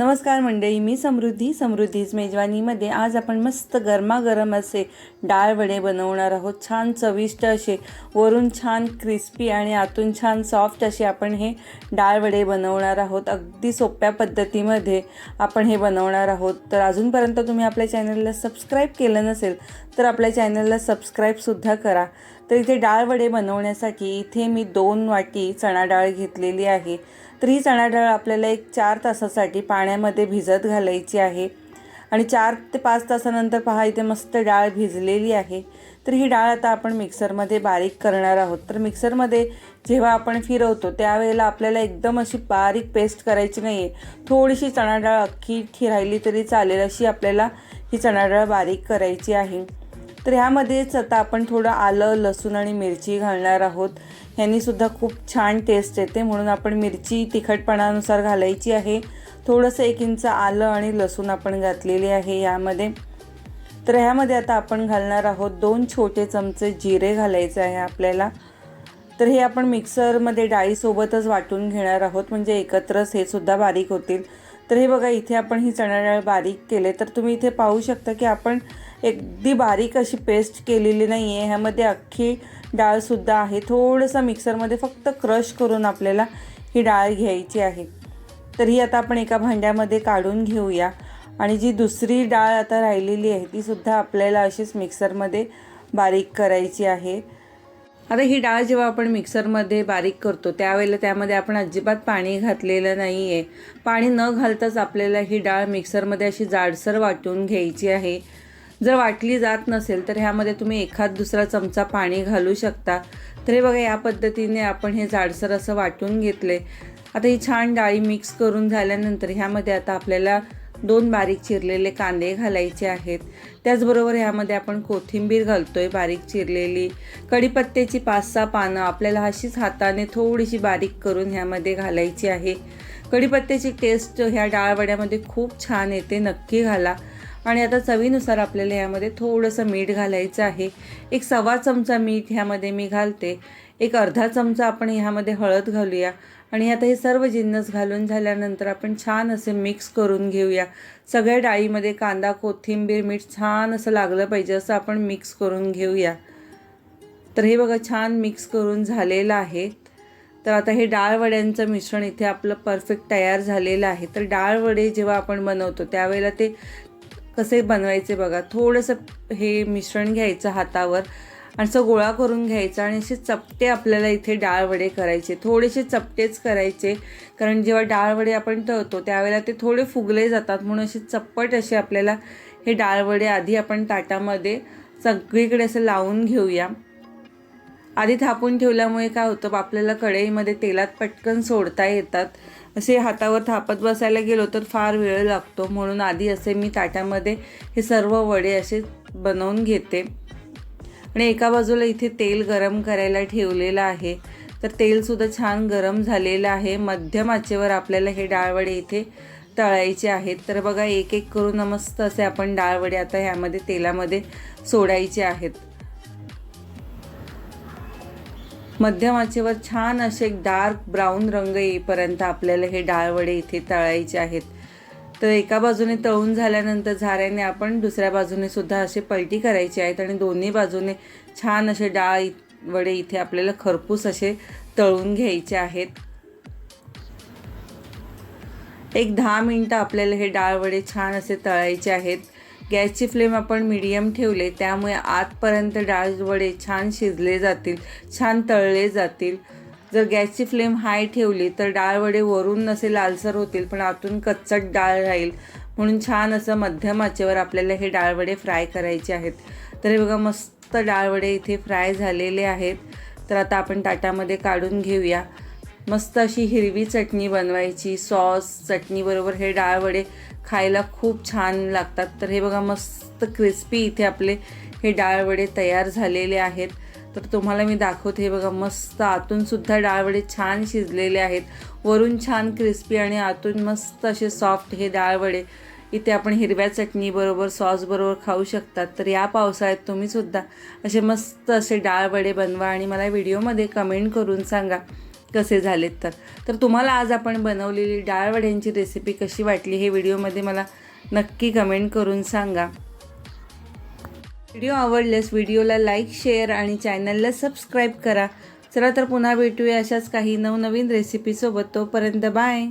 नमस्कार मंडळी मी समृद्धी समृद्धीज मेजवानीमध्ये आज आपण मस्त गरमागरम असे डाळ वडे बनवणार आहोत. छान चविष्ट असे वरून छान क्रिस्पी आणि आतून छान सॉफ्ट असे आपण हे डाळ वडे बनवणार आहोत. अगदी सोप्या पद्धतीमध्ये आपण हे बनवणार आहोत. तर अजूनपर्यंत तुम्ही आपल्या चॅनलला सबस्क्राईब केलं नसेल तर आपल्या चॅनलला सबस्क्राईबसुद्धा करा. तर इथे डाळ वडे बनवण्यासाठी इथे मी दोन वाटी चणा डाळ घेतलेली आहे. तरी चणाडाळ चणा डाळ आपल्याला एक चार तासासाठी पाण्यामध्ये भिजत घालायची आहे. आणि चार ते पाच तासानंतर पहा इथे मस्त डाळ भिजलेली आहे. तर ही डाळ आता आपण मिक्सरमध्ये बारीक करणार आहोत. तर मिक्सरमध्ये जेव्हा आपण फिरवतो त्यावेळेला आपल्याला एकदम अशी बारीक पेस्ट करायची नाही आहे थोडीशी चणा डाळ अख्खी राहिली तरी चालेल अशी आपल्याला ही चणा डाळ बारीक करायची आहे. तर ह्यामध्येच आता आपण थोडं आलं लसूण आणि मिरची घालणार आहोत. ह्यांनीसुद्धा खूप छान टेस्ट येते. म्हणून आपण मिरची तिखटपणानुसार घालायची आहे. थोडंसं एक इंच आलं आणि लसूण आपण घातलेली आहे यामध्ये तर ह्यामध्ये आता आपण घालणार आहोत दोन छोटे चमचे जिरे घालायचे आहे आपल्याला. तर हे आपण मिक्सरमध्ये डाळीसोबतच वाटून घेणार आहोत. म्हणजे एकत्रच हे सुद्धा बारीक होतील. तर हे बघा इथे आपण ही चणा डाळ बारीक केले तर तुम्ही इथे पाहू शकता की आपण अगदी बारीक अशी पेस्ट केलेली नाही आहे ह्यामध्ये अख्खी डाळसुद्धा आहे. थोडंसं मिक्सरमध्ये फक्त क्रश करून आपल्याला ही डाळ घ्यायची आहे. तर ही आता आपण एका भांड्यामध्ये काढून घेऊया. आणि जी दुसरी डाळ आता राहिलेली आहे तीसुद्धा आपल्याला अशीच मिक्सरमध्ये बारीक करायची आहे. आता ही डाळ जेव्हा आपण मिक्सरमध्ये बारीक करतो त्यावेळेला त्यामध्ये आपण अजिबात पाणी घातलेलं नाही आहे पाणी न घालताच आपल्याला ही डाळ मिक्सरमध्ये अशी जाडसर वाटून घ्यायची आहे. जर वाटली जात नसेल तर ह्यामध्ये तुम्ही एखाद दुसरा चमचा पाणी घालू शकता. तर हे बघा या पद्धतीने आपण हे जाडसर असं वाटून घेतले आता ही छान डाळी मिक्स करून झाल्यानंतर ह्यामध्ये आता आपल्याला दोन बारीक चिरलेले कांदे घालायचे आहेत. त्याचबरोबर ह्यामध्ये आपण कोथिंबीर घालतोय बारीक चिरलेली. कढीपत्त्याची पाच सहा पानं आपल्याला अशीच हाताने थोडीशी बारीक करून ह्यामध्ये घालायची आहे. कढीपत्त्याची टेस्ट ह्या डाळवड्यामध्ये खूप छान येते नक्की घाला. आणि आता चवीनुसार आपल्याला ह्यामध्ये थोडंसं मीठ घालायचं आहे. एक सव्वा चमचा मीठ ह्यामध्ये मी घालते. एक अर्धा चमचा आपण ह्यामध्ये हळद घालूया. आणि आता हे सर्व जिन्नस घालून झाल्यानंतर आपण छान असे मिक्स करून घेऊया. सगळ्या डाळीमध्ये कांदा कोथिंबीर मीठ छान असं लागलं पाहिजे असं आपण मिक्स करून घेऊया. तर हे बघा छान मिक्स करून झालेलं आहे. तर आता हे डाळवड्यांचं मिश्रण इथे आपलं परफेक्ट तयार झालेलं आहे. तर डाळवडे जेव्हा आपण बनवतो त्यावेळेला ते कसे बनवायचे बघा. थोडंसं हे मिश्रण घ्यायचं हातावर. असं गोळा करून घ्यायचा आणि असे चपटे आपल्याला इथे डाळ वडे करायचे. थोडेसे चपटेच करायचे. कारण जेव्हा डाळ वडे आपण तळतो त्यावेळेला ते थोडे फुगले जातात. म्हणून असे चप्पट असे आपल्याला हे डाळ वडे आधी आपण ताटामध्ये सगळीकडे असं लावून घेऊया. आधी थापून ठेवल्यामुळे काय होतं आपल्याला कढईमध्ये तेलात पटकन सोडता येतात. असे हातावर थापत बसायला गेलो तर फार वेळ लागतो. म्हणून आधी असे मी ताटामध्ये हे सर्व वडे असे बनवून घेते. आणि एका बाजूला इथे तेल गरम करायला ठेवलेलं आहे. तर तेलसुद्धा छान गरम झालेलं आहे. मध्यम आचेवर आपल्याला हे डाळवडे इथे तळायचे आहेत. तर बघा एक एक करून मस्त असे आपण डाळवडे आता ह्यामध्ये तेलामध्ये सोडायचे आहेत. मध्यम आचेवर छान असे एक डार्क ब्राऊन रंग येईपर्यंत आपल्याला हे डाळवडे इथे तळायचे आहेत. तर एका बाजूने तळून झाल्यानंतर झाऱ्याने आपण दुसऱ्या बाजूने सुद्धा असे पलटी करायची आहेत आणि दोन्ही बाजूने छान असे डाळ वडे इथे आपल्याला खरपूस असे तळून घ्यायचे आहेत. एक दहा मिनटं आपल्याला हे डाळ वडे छान असे तळायचे आहेत. गॅसची फ्लेम आपण मीडियम ठेवले त्यामुळे आतपर्यंत डाळ वडे छान शिजले जातील छान तळले जातील. जर गॅसची फ्लेम हाय ठेवली तर डाळवडे वरून नसे लालसर होतील पण आतून कच्चट डाळ राहील. म्हणून छान असं मध्यम आचेवर आपल्याला हे डाळवडे फ्राय करायचे आहेत. तर हे बघा मस्त डाळवडे इथे फ्राय झालेले आहेत. तर आता आपण ताटामध्ये काढून घेऊया. मस्त अशी हिरवी चटणी बनवायची सॉस चटणीबरोबर हे डाळवडे खायला खूप छान लागतात. तर हे बघा मस्त क्रिस्पी इथे आपले हे डाळवडे तयार झालेले आहेत. तर तुम्हाला मी दाखवते हे बघा मस्त आतून सुद्धा डाळवडे छान शिजलेले आहेत. वरून छान क्रिस्पी आणि आतून मस्त असे सॉफ्ट हे डाळवडे. इथे आपण हिरव्या चटणीबरोबर सॉसबरोबर खाऊ शकतात. तर या पावसाळ्यात तुम्हीसुद्धा असे मस्त असे डाळवडे बनवा आणि मला व्हिडिओमध्ये कमेंट करून सांगा कसे झालेत तर. तर तुम्हाला आज आपण बनवलेली डाळवड्यांची रेसिपी कशी वाटली हे व्हिडिओमध्ये मला नक्की कमेंट करून सांगा. व्हिडिओ आवडल्यास व्हिडिओला लाईक शेअर आणि चॅनलला सबस्क्राईब करा. चला तर पुन्हा भेटूया अशाच काही नवनवीन रेसिपीसोबत तोपर्यंत बाय.